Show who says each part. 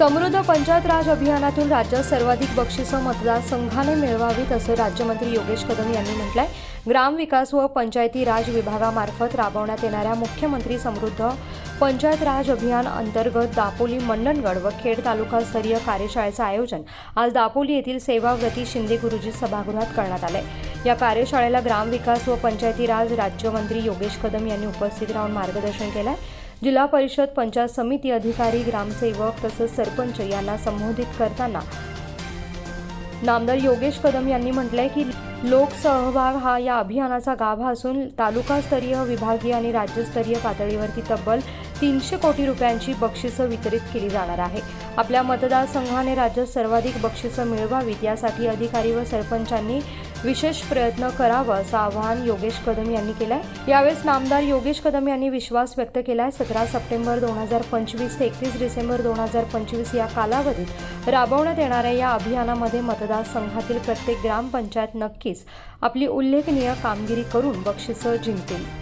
Speaker 1: समृद्ध पंचायत राज अभियानातून राज्यात सर्वाधिक बक्षिसं मतदारसंघाने मिळवावीत असं राज्यमंत्री योगेश कदम यांनी म्हटलंय. ग्रामविकास व पंचायती राज विभागामार्फत राबवण्यात येणाऱ्या मुख्यमंत्री समृद्ध पंचायत राज अभियान अंतर्गत दापोली मंडणगड व खेड तालुकास्तरीय कार्यशाळेचं आयोजन आज दापोली येथील सेवाव्रती शिंदे गुरुजी सभागृहात करण्यात आलंय. या कार्यशाळेला ग्रामविकास व पंचायती राज राज्यमंत्री योगेश कदम यांनी उपस्थित राहून मार्गदर्शन केलंय. जिल्हा परिषद पंचायत समिती अधिकारी ग्रामसेवक तसंच सरपंच यांना संबोधित करताना नामदार योगेश कदम यांनी म्हटलंय की लोकसहभाग हा या अभियानाचा गाभा असून तालुकास्तरीय विभागीय आणि राज्यस्तरीय पातळीवरती तब्बल तीनशे कोटी रुपयांची बक्षिसं वितरित केली जाणार आहे. आपल्या मतदारसंघाने राज्यात सर्वाधिक बक्षिसं मिळवावीत यासाठी अधिकारी व सरपंचांनी विशेष प्रयत्न करावं असं आवाहन योगेश कदम यांनी केलंय. यावेळेस नामदार योगेश कदम यांनी विश्वास व्यक्त केलाय. सतरा सप्टेंबर दोन हजार पंचवीस ते एकतीस डिसेंबर दोन हजार पंचवीस या कालावधीत राबवण्यात येणाऱ्या या अभियानामध्ये मतदारसंघातील प्रत्येक ग्रामपंचायत नक्कीच आपली उल्लेखनीय कामगिरी करून बक्षिसं जिंकतील.